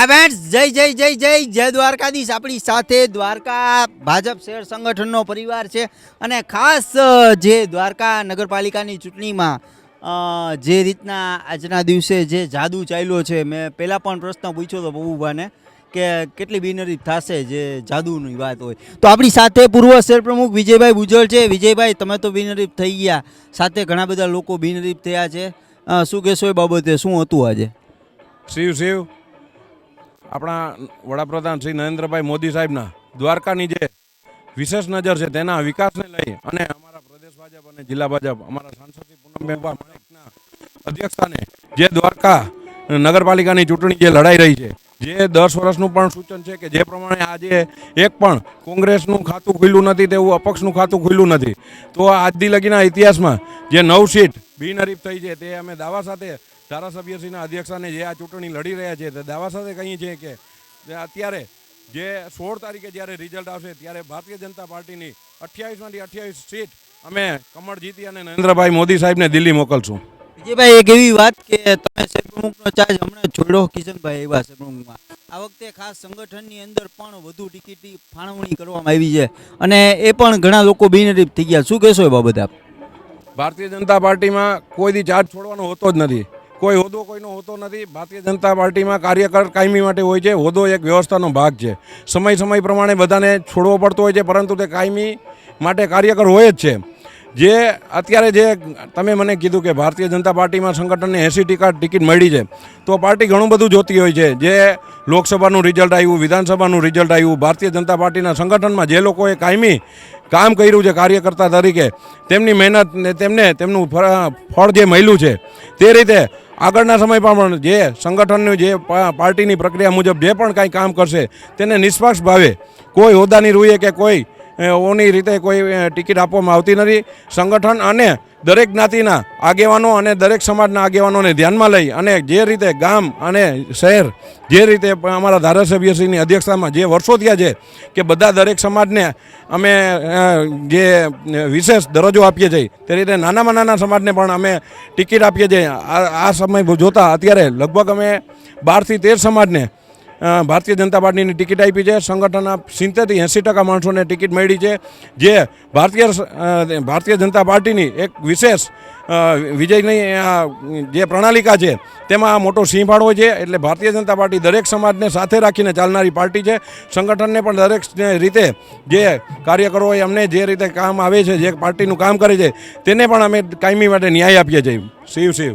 Friends, જય જય જય જય જય દ્વારકાધીશ. આપણી સાથે દ્વારકા ભાજપ શહેર સંગઠનનો પરિવાર છે અને ખાસ જે દ્વારકા નગરપાલિકાની ચૂંટણીમાં જે રીતના આજના દિવસે જે જાદુ ચાલ્યો છે, મેં પહેલાં પણ પ્રશ્ન પૂછ્યો હતો બહુભાને કે કેટલી બિનરી થશે જે જાદુની વાત હોય. તો આપણી સાથે પૂર્વ શહેર પ્રમુખ વિજયભાઈ બુજળ છે. વિજયભાઈ, તમે તો બિનરીફ થઈ ગયા. સાથે ઘણા બધા લોકો બિનરીફ થયા છે. શું કહેશો એ બાબતે? શું હતું આજે? શિવ શિવ. આપણા વડાપ્રધાન શ્રી નરેન્દ્રભાઈ મોદી સાહેબના દ્વારકાની જે વિશેષ નજર છે, તેના વિકાસને લઈ અને અમારા પ્રદેશ ભાજપ અને જિલ્લા ભાજપ, અમારા સાંસદ શ્રી પૂનમબેન માણેકના અધ્યક્ષસ્થાને જે દ્વારકા નગરપાલિકાની ચૂંટણી જે લડાઈ રહી છે, જે દસ વર્ષનું પણ સૂચન છે કે જે પ્રમાણે આજે એક પણ કોંગ્રેસનું ખાતું ખુલ્લું નથી તેવું અપક્ષનું ખાતું ખુલ્લું નથી. તો આજથી લગીના ઇતિહાસમાં જે નવ સીટ બિનહરીફ થઈ છે, તે અમે દાવા સાથે ધારાસભ્યશ્રીના અધ્યક્ષાને જે આ ચૂંટણી લડી રહ્યા છે તે દાવા સાથે કહીએ છીએ કે અત્યારે જે સોળ તારીખે જ્યારે રિઝલ્ટ આવશે ત્યારે ભારતીય જનતા પાર્ટીની અઠ્યાવીસમાંથી અઠ્યાવીસ સીટ અમે કમળ જીતી અને નરેન્દ્રભાઈ મોદી સાહેબને દિલ્હી મોકલશું. વિજયભાઈ એક એવી વાત કે તમે પ્રમુખનો ચાર્જ હમણાં છોડ્યો કિશનભાઈ એવા પ્રમુખમાં. આ વખતે ખાસ સંગઠનની અંદર પણ વધુ ટિકિટની ફાળવણી કરવામાં આવી છે અને એ પણ ઘણા લોકો બિનરીફ થઈ ગયા. શું કહેશો એ બાબત આપ? ભારતીય જનતા પાર્ટીમાં કોઈ દી ચાર્જ છોડવાનો હોતો જ નથી. કોઈ હોદ્દો કોઈનો હોતો નથી. ભારતીય જનતા પાર્ટીમાં કાર્યકર કાયમી માટે હોય છે. હોદ્દો એક વ્યવસ્થાનો ભાગ છે. સમય સમય પ્રમાણે બધાને છોડવો પડતો હોય છે, પરંતુ તે કાયમી માટે કાર્યકર હોય જ છે. જે અત્યારે જે તમે મને કીધું કે ભારતીય જનતા પાર્ટીમાં સંગઠનને એંસી ટીકા ટિકિટ મળી છે, તો પાર્ટી ઘણું બધું જોતી હોય છે. જે લોકસભાનું રિઝલ્ટ આવ્યું, વિધાનસભાનું રિઝલ્ટ આવ્યું, ભારતીય જનતા પાર્ટીના સંગઠનમાં જે લોકોએ કાયમી કામ કર્યું છે કાર્યકર્તા તરીકે, તેમની મહેનત ને તેમને તેમનું ફળ ફળ જે મળ્યું છે, તે રીતે આગળના સમયમાં પણ જે સંગઠનનું જે પાર્ટીની પ્રક્રિયા મુજબ જે પણ કાંઈ કામ કરશે, તેને નિષ્પક્ષ ભાવે કોઈ હોદ્દાની રૂએ કે કોઈ ઓની રીતે કોઈ ટિકિટ આપવામાં આવતી નથી. સંગઠન અને દરેક જ્ઞાતિના આગેવાનો અને દરેક સમાજના આગેવાનોને ધ્યાનમાં લઈ અને જે રીતે ગામ અને શહેર જે રીતે અમારા ધારાસભ્યશ્રીની અધ્યક્ષતામાં જે વર્ષો થયા છે કે બધા દરેક સમાજને અમે જે વિશેષ દરજ્જો આપીએ છીએ તે રીતે નાનામાં નાના સમાજને પણ અમે ટિકિટ આપીએ છીએ. આ સમય જોતાં અત્યારે લગભગ અમે બારથી તેર સમાજને ભારતીય જનતા પાર્ટીની ટિકિટ આપી છે. સંગઠનના સિત્તેરથી એંસી ટકા માણસોને ટિકિટ મળી છે, જે ભારતીય ભારતીય જનતા પાર્ટીની એક વિશેષ વિજયની જે પ્રણાલિકા છે, તેમાં આ મોટો સિંહ ફાળો છે. એટલે ભારતીય જનતા પાર્ટી દરેક સમાજને સાથે રાખીને ચાલનારી પાર્ટી છે. સંગઠનને પણ દરેક રીતે જે કાર્યકરો અમને જે રીતે કામ આવે છે, જે પાર્ટીનું કામ કરે છે, તેને પણ અમે કાયમી માટે ન્યાય આપીએ છીએ. શિવ શિવ